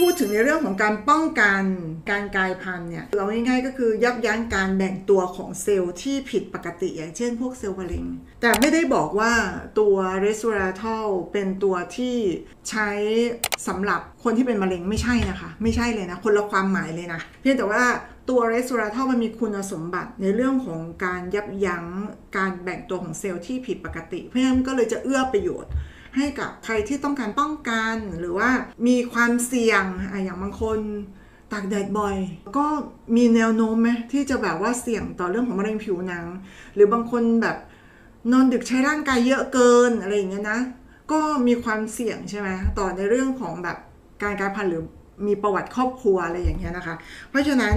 พูดถึงในเรื่องของการป้องกันการกลายพันธุ์เนี่ยเราง่ายๆก็คือยับยั้งการแบ่งตัวของเซลล์ที่ผิดปกติอย่างเช่นพวกเซลล์มะเร็ง แต่ไม่ได้บอกว่าตัว resveratrol เป็นตัวที่ใช้สำหรับคนที่เป็นมะเร็งไม่ใช่นะคะ ไม่ใช่เลยนะ คนละความหมายเลยนะ เพียงแต่ว่าตัว resveratrol มันมีคุณสมบัติในเรื่องของการยับยั้งการแบ่งตัวของเซลล์ที่ผิดปกติ เพราะฉะนั้นก็เลยจะเอื้อประโยชน์ ให้กับใครที่ต้องการป้องกันหรือว่ามีความเสี่ยงอะอย่างบางคนตากแดดบ่อย ก็มีแนวโน้มไหมที่จะแบบว่าเสี่ยงต่อเรื่องของมะเร็งผิวหนัง หรือบางคนแบบนอนดึกใช้ร่างกายเยอะเกินอะไรอย่างเงี้ยนะ ก็มีความเสี่ยงใช่ไหมต่อในเรื่องของแบบการกลายพันธุ์หรือมีประวัติครอบครัวอะไรอย่างเงี้ยนะคะ เพราะฉะนั้น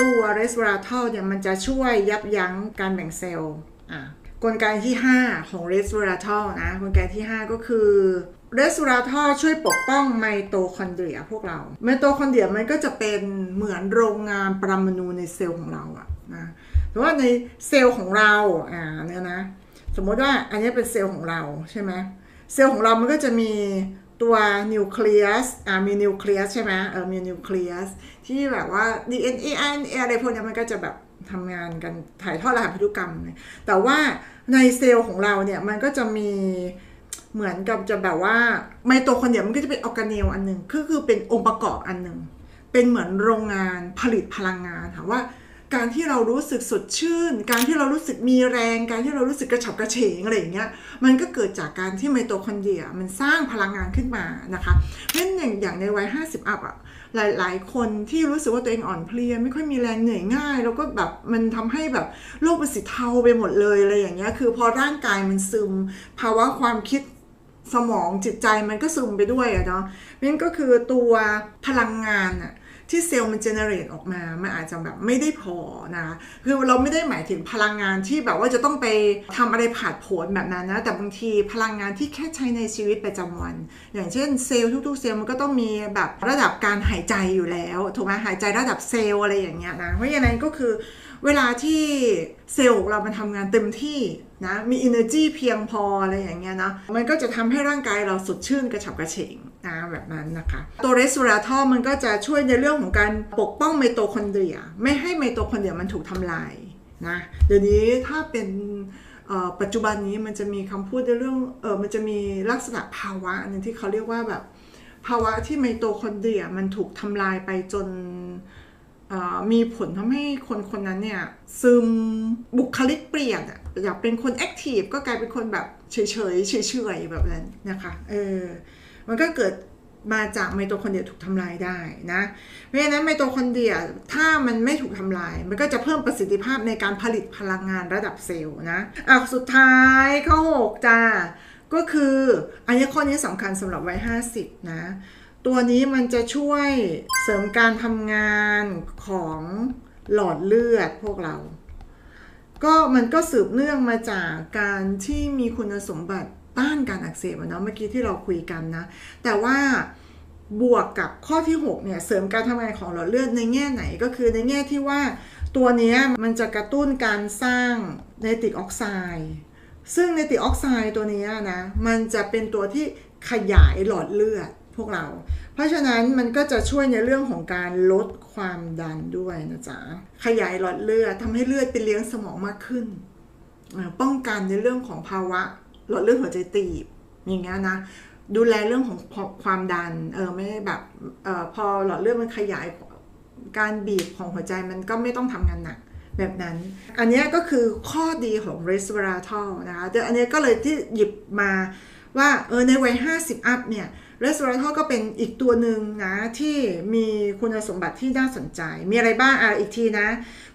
ตัว resveratrol เนี่ยมันจะช่วยยับยั้งการแบ่งเซลล์อะ กลไกที่ 5 ของ resveratrol นะ กลไกที่ 5 ก็คือ resveratrol ช่วยปกป้องไมโตคอนเดรียพวกเรา ไมโตคอนเดรียมันก็จะเป็นเหมือนโรงงานปรมาณูในเซลล์ของเราอะนะเพราะว่าในเซลล์ของเราอ่าเนี่ยนะ สมมติว่าอันนี้เป็นเซลล์ของเราใช่ไหมเซลล์ของเรามันก็จะมีตัวนิวเคลียสอ่ามีนิวเคลียสใช่ไหมเออมีนิวเคลียสที่แบบว่า DNA RNA อะไรพวกนี้มันก็จะแบบ ทำงานกันถ่ายทอดรหัสพันธุกรรม แต่ว่าในเซลล์ของเราเนี่ยมันก็จะมีเหมือนกับจะแบบว่าไมโตคอนเดรียมันก็จะเป็นออร์แกเนลอันหนึ่งคือคือเป็นองค์ประกอบอันหนึ่งเป็นเหมือนโรงงานผลิตพลังงานถามว่า การที่เรารู้สึกสดชื่น การที่เรารู้สึกมีแรง การที่เรารู้สึกกระฉับกระเฉงอะไรอย่างเงี้ย มันก็เกิดจากการที่ไมโตคอนเดรียมันสร้างพลังงานขึ้นมานะคะ เพราะฉะนั้นอย่างในวัย 50 อัพอะหลายๆ คนที่รู้สึกว่าตัวเองอ่อนเพลีย ไม่ค่อยมีแรงเหนื่อยง่าย แล้วก็แบบมันทำให้แบบโลกมันสีเทาไปหมดเลยอะไรอย่างเงี้ย คือพอร่างกายมันซึม ภาวะความคิดสมองจิตใจมันก็ซึมไปด้วยอะเนาะเพราะฉะนั่นก็คือตัวพลังงานอะ ที่เซลล์มันเจเนเรตออกมา มันอาจจะแบบไม่ได้พอนะคือเราไม่ได้หมายถึงพลังงานที่แบบว่าจะต้องไปทำอะไรผาดโผนแบบนั้นนะ แต่บางทีพลังงานที่แค่ใช้ในชีวิตประจำวัน อย่างเช่นเซลล์ทุกๆเซลล์มันก็ต้องมีแบบระดับการหายใจอยู่แล้ว ถูกไหมหายใจระดับเซลล์อะไรอย่างเงี้ยนะ เพราะฉะนั้นก็คือ เวลาที่เซลล์ของเรามันทำงานเต็มที่นะมี energy เพียงพออะไรอย่างเงี้ยนะมันก็จะทำให้ร่างกายเราสดชื่นกระฉับกระเฉงนะแบบนั้นนะคะ ตัว resveratrol มันก็จะช่วยในเรื่องของการปกป้องไมโตคอนเดรีย ไม่ให้ไมโตคอนเดรียมันถูกทำลายนะเดี๋ยวนี้ถ้าเป็นปัจจุบันนี้มันจะมีคำพูดในเรื่องเออมันจะมีลักษณะภาวะอันนึงที่เขาเรียกว่าแบบภาวะที่ไมโตคอนเดรียมันถูกทำลายไปจน มีผลทำให้คนคนนั้นเนี่ยซึมบุคลิกเปลี่ยนอะอยากเป็นคนแอคทีฟก็กลายเป็นคนแบบเฉยเฉยเฉยเฉยแบบนั้นนะคะเออมันก็เกิดมาจากไมโตคอนเดรียถูกทำลายได้นะ เพราะฉะนั้นไมโตคอนเดรียถ้ามันไม่ถูกทำลาย มันก็จะเพิ่มประสิทธิภาพในการผลิตพลังงานระดับเซลล์นะอะสุดท้ายข้อหกจ้าก็คืออันนี้ข้อนี้สำคัญสำหรับวัย50 นะ ตัวนี้มันจะช่วยเสริมการทำงานของหลอดเลือดพวกเรา ก็มันก็สืบเนื่องมาจากการที่มีคุณสมบัติต้านการอักเสบเนาะเมื่อกี้ที่เราคุยกันนะ แต่ว่าบวกกับข้อที่ 6 เนี่ย เสริมการทำงานของหลอดเลือดในแง่ไหนก็คือในแง่ที่ว่าตัวนี้มันจะกระตุ้นการสร้างไนติกออกไซด์ซึ่งไนติกออกไซด์ตัวนี้นะ มันจะเป็นตัวที่ขยายหลอดเลือด พวกเรา เพราะฉะนั้นมันก็จะช่วยในเรื่องของการลดความดันด้วยนะจ๊ะ ขยายหลอดเลือดทำให้เลือดไปเลี้ยงสมองมากขึ้น ป้องกันในเรื่องของภาวะหลอดเลือดหัวใจตีบอย่างเงี้ยนะดูแลเรื่องของความดันเออไม่แบบเออพอหลอดเลือดมันขยายการบีบของหัวใจมันก็ไม่ต้องทำงานหนักแบบนั้น อันนี้ก็คือข้อดีของ resveratrol นะคะแต่อันนี้ก็เลยที่หยิบมา ว่าเออในวัย 50 อัพเนี่ย resveratrol ก็เป็นอีกตัวหนึ่งนะที่มีคุณสมบัติที่น่าสนใจ มีอะไรบ้างอะอีกทีนะ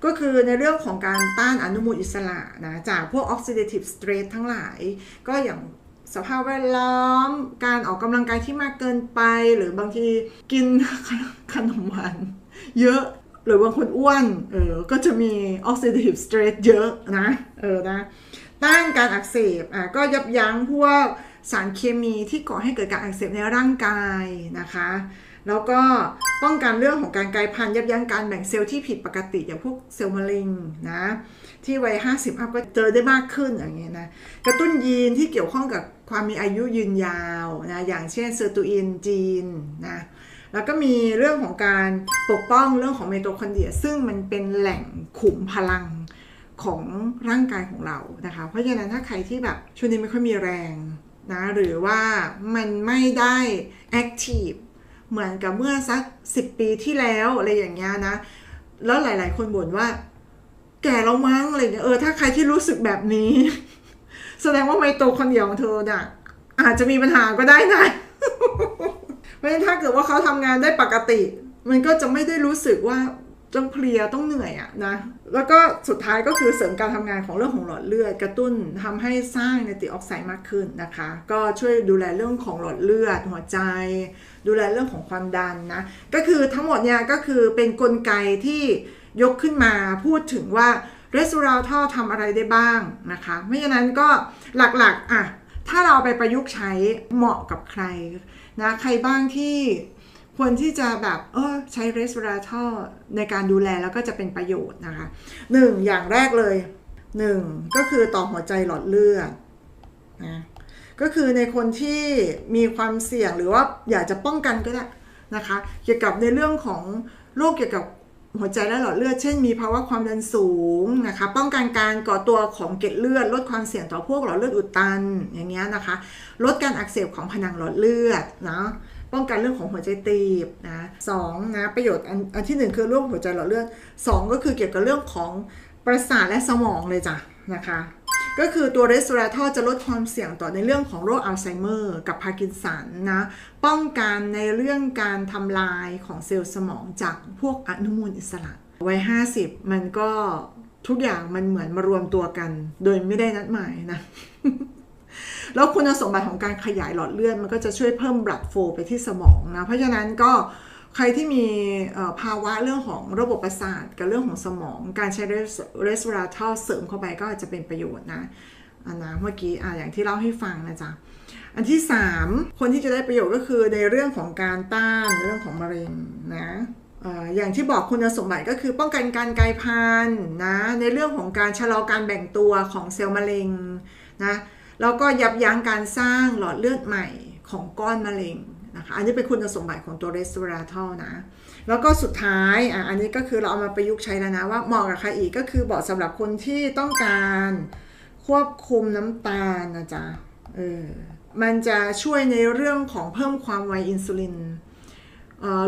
ก็คือในเรื่องของการต้านอนุมูลอิสระนะจากพวก oxidative stress ทั้งหลาย ก็อย่างสภาพแวดล้อม การออกกำลังกายที่มากเกินไป หรือบางทีกินขนมหวานเยอะหรือบางคนอ้วน เออ ก็จะมี oxidative stress เยอะนะ เออนะ ต้านการอักเสบ อะ ก็ยับยั้งพวก สารเคมีที่ก่อให้เกิดการอักเสบในร่างกายนะคะ แล้วก็ป้องกันเรื่องของการกลายพันธุ์ยับยั้งการแบ่งเซลล์ที่ผิดปกติอย่างพวกเซลล์มะเร็งนะที่วัย50อัพก็เจอได้มากขึ้นอย่างเงี้ยนะกระตุ้นยีนที่เกี่ยวข้องกับความมีอายุยืนยาวนะอย่างเช่นเซอร์ตูอินจีนนะแล้วก็มีเรื่องของการปกป้องเรื่องของไมโตคอนเดรีย ซึ่งมันเป็นแหล่งขุมพลังของร่างกายของเรานะคะ เพราะฉะนั้นถ้าใครที่แบบช่วงนี้ไม่ค่อยมีแรง นะหรือว่ามันไม่ได้แอคทีฟเหมือนกับเมื่อสัก 10 ปีที่แล้วอะไรอย่างเงี้ยนะ แล้วหลาย ๆ คนบ่นว่า แก่แล้วมั้งอะไรเงี้ยเออถ้าใครที่รู้สึกแบบนี้ แสดงว่าไมโตคอนเดียของเธอน่ะอาจจะมีปัญหาก็ได้นะเพราะฉะนั้นถ้าเกิดว่าเขาทำงานได้ปกติ มันก็จะไม่ได้รู้สึกว่า ต้องเพลียต้องเหนื่อยอะนะ แล้วก็สุดท้ายก็คือเสริมการทำงานของเรื่องของหลอดเลือด กระตุ้นทำให้สร้างไนตริกออกไซด์มากขึ้นนะคะ ก็ช่วยดูแลเรื่องของหลอดเลือด หัวใจ ดูแลเรื่องของความดันนะ ก็คือทั้งหมดเนี่ยก็คือเป็นกลไกที่ยกขึ้นมาพูดถึงว่า r e s u r a t o ทำอะไรได้บ้างนะคะเพราะฉะนั้นก็หลักๆอะถ้าเราไปประยุกต์ใช้เหมาะกับใครนะใครบ้างที่ ควรที่จะแบบเออใช้ r e s u r a t o ในการดูแลแล้วก็จะเป็นประโยชน์นะคะหนึ่งอย่างแรกเลยหนึ่งก็คือต่อหัวใจหลอดเลือดนะก็คือในคนที่มีความเสี่ยงหรือว่าอยากจะป้องกันก็ได้นะคะ เกี่ยวกับในเรื่องของโรคเกี่ยวกับหัวใจและหลอดเลือด เช่น มีภาวะความดันสูงนะคะ ป้องกันการก่อตัวของเกล็ดเลือด ลดความเสี่ยงต่อพวกหลอดเลือดอุดตันอย่างเงี้ยนะคะ ลดการอักเสบของผนังหลอดเลือดนะ ป้องกันเรื่องของหัวใจตีบนะสองนะประโยชน์อันอันที่หนึ่งคือเรื่องหัวใจหลอดเลือดสองก็คือเกี่ยวกับเรื่องของประสาทและสมองเลยจ้ะนะคะก็คือตัวเรส v ร r ทอจะลดความเสี่ยงต่อในเรื่องของโรคอัลไซเมอร์กับพาร์กินสันนะ ป้องกันในเรื่องการทำลายของเซลล์สมองจากพวกอนุมูลอิสระวัย50 มันก็ทุกอย่างมันเหมือนมารวมตัวกัน โดยไม่ได้นัดหมายนะ แล้วคุณสมบัติของการขยายหลอดเลือดมันก็จะช่วยเพิ่ม blood flow ไปที่สมองนะ เพราะฉะนั้นก็ใครที่มีภาวะเรื่องของระบบประสาทกับเรื่องของสมอง การใช้ resveratrol เสริมเข้าไปก็อาจจะเป็นประโยชน์นะอันนะเมื่อกี้อะอย่างที่เล่าให้ฟังนะจ๊ะอันที่ 3 คนที่จะได้ประโยชน์ก็คือในเรื่องของการต้านเรื่องของมะเร็งนะอย่างที่บอกคุณสมบัติก็คือป้องกันการกลายพันธุ์นะในเรื่องของการชะลอการแบ่งตัวของเซลล์มะเร็งนะ แล้วก็ยับยั้งการสร้างหลอดเลือดใหม่ของก้อนมะเร็งนะคะอันนี้เป็นคุณสมบัติของตัว r e s v e r a t o l นะ แล้วก็สุดท้ายอะอันนี้ก็คือเราเอามาประยุกต์ใช้แล้วนะ ว่าเหมาะกับใครอีกก็คือบอกสำหรับคนที่ต้องการควบคุมน้ำตาลนะจ๊ะเออมันจะช่วยในเรื่องของเพิ่มความไวอินซูลิน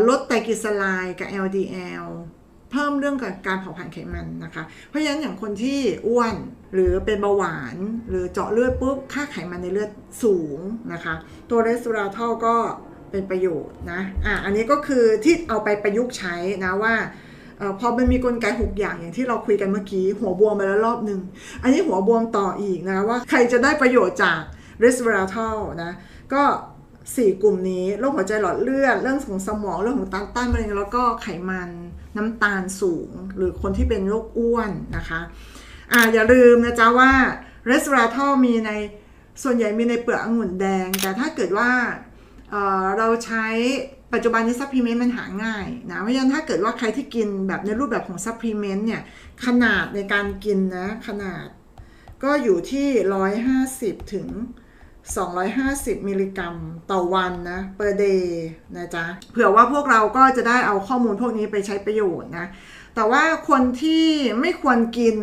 ลดไตรกลีเซอไรด์กับ LDL เพิ่มเรื่องกับการเผาผลาญไขมันนะคะ เพราะฉะนั้นอย่างคนที่อ้วนหรือเป็นเบาหวานหรือเจาะเลือดปุ๊บค่าไขมันในเลือดสูงนะคะ ตัวเรส v ราทอลก็เป็นประโยชน์นะอะอันนี้ก็คือที่เอาไปประยุกต์ใช้นะว่าออพอมันมีกลไกหกอย่างอย่างที่เราคุยกันเมื่อกี้ หัวบวมไปแล้วรอบหนึ่งอันนี้หัวบวมต่ออีกนะว่าใครจะได้ประโยชน์จากเรส v ราทลนะก็ สี่กลุ่มนี้โรคหัวใจหลอดเลือด เรื่องของสมองเรื่องของต้านต้านมะเร็งแล้วก็ไขมันน้ำตาลสูง หรือคนที่เป็นโรคอ้วนนะคะอ่าอย่าลืมนะจ๊ะว่าเรสราทอลมีในส่วนใหญ่มีในเปลือกองุ่นแดง แต่ถ้าเกิดว่าเเราใช้ปัจจุบันนี้ซัพพลีเมนต์มันหาง่ายนะเพราะฉะนั้นถ้าเกิดว่าใครที่กินแบบในรูปแบบของซัพพลีเมนต์เนี่ยขนาดในการกินนะขนาดก็อยู่ที่ 150 ถึง 250 มิลลิกรัมต่อวันนะ per day นะจ๊ะ เผื่อว่าพวกเราก็จะได้เอาข้อมูลพวกนี้ไปใช้ประโยชน์นะ แต่ว่าคนที่ไม่ควรกิน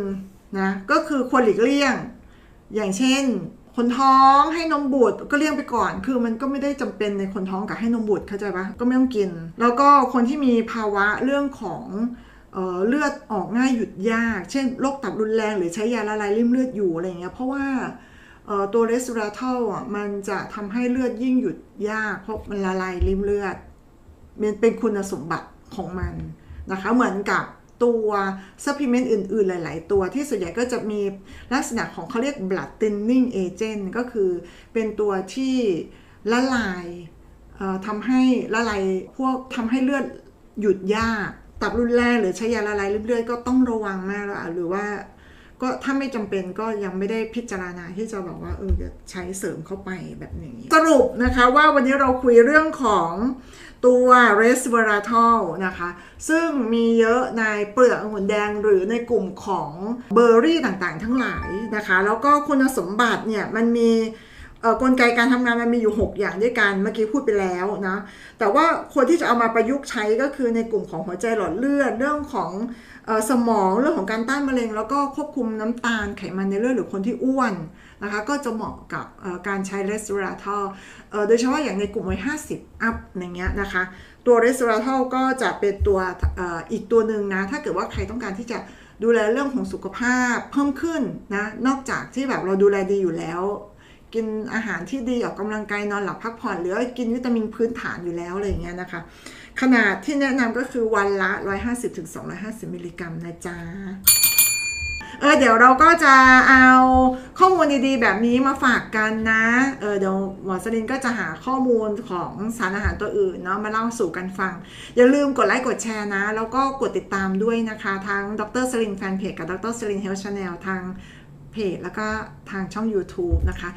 นะ ก็คือควรหลีกเลี่ยง อย่างเช่น คนท้องให้นมบุตรก็เลี่ยงไปก่อน คือมันก็ไม่ได้จำเป็นในคนท้องกับให้นมบุตรเข้าใจปะก็ไม่ต้องกิน แล้วก็คนที่มีภาวะเรื่องของเออเลือดออกง่ายหยุดยาก เช่นโรคตับรุนแรงหรือใช้ยาละลายริ่มเลือดอยู่อะไรเงี้ย เพราะว่า ตัวเรส v ราทลอะมันจะทำให้เลือดยิ่งหยุดยาก เพราะมันละลายริมเลือด มันเป็นคุณสมบัติของมันนะคะ เหมือนกับตัวซัพพลีเมนต์อื่น ๆ หลาย ๆ ตัวที่ส่วนใหญ่ก็จะมีลักษณะของเขาเรียก blood thinning agent ก็คือเป็นตัวที่ละลายทำให้ละลายพวกทำให้เลือดหยุดยาก ตับรุนแรงหรือใช้ยาละลายริมเลือดก็ต้องระวังมากแล้วหรือว่า ก็ถ้าไม่จำเป็นก็ยังไม่ได้พิจารณาที่จะบอกว่าเออจะใช้เสริมเข้าไปแบบนี้ สรุปนะคะว่าวันนี้เราคุยเรื่องของตัว resveratrol นะคะ ซึ่งมีเยอะในเปลือกองุ่นแดงหรือในกลุ่มของเบอร์รี่ต่างๆ ทั้งหลายนะคะ แล้วก็คุณสมบัติเนี่ยมันมี กลไกการทำงานมันมีอยู่ 6 อย่างด้วยกันเมื่อกี้พูดไปแล้วนะแต่ว่าคนที่จะเอามาประยุกต์ใช้ก็คือในกลุ่มของหัวใจหลอดเลือดเรื่องของอสมองเรื่องของการต้านมะเร็ง แล้วก็ควบคุมน้ำตาลไขมันในเลือดหรือคนที่อ้วนนะคะก็จะเหมาะกับการใช้เรส v ราทอลโดยเฉพาะอย่างในกลุ่มวัย50 อัพอย่างเงี้ยนะคะตัวเรส v ราทอลก็จะเป็นตัวอออีกตัวหนึ่งนะถ้าเกิดว่าใครต้องการที่จะดูแลเรื่องของสุขภาพเพิ่มขึ้นนะนอกจากที่แบบเราดูแลดีอยู่แล้ว กินอาหารที่ดีออกกำลังกายนอนหลับพักผ่อนหรือกินวิตามินพื้นฐานอยู่แล้วอะไรอย่างเงี้ยนะคะ ขนาดที่แนะนำก็คือวันละ 150-250 มิลลิกรัมนะจ๊ะเออเดี๋ยวเราก็จะเอาข้อมูลดีๆ แบบนี้มาฝากกันนะ เออเดี๋ยวหมอสลินก็จะหาข้อมูลของสารอาหารตัวอื่นเนาะมาเล่าสู่กันฟัง อย่าลืมกดไลค์กดแชร์นะ แล้วก็กดติดตามด้วยนะคะ ทั้งดรสลินแฟนเพจกับดรสลินเฮลท์ชาแนลทางเพจแล้วก็ทางช่อง YouTube นะคะ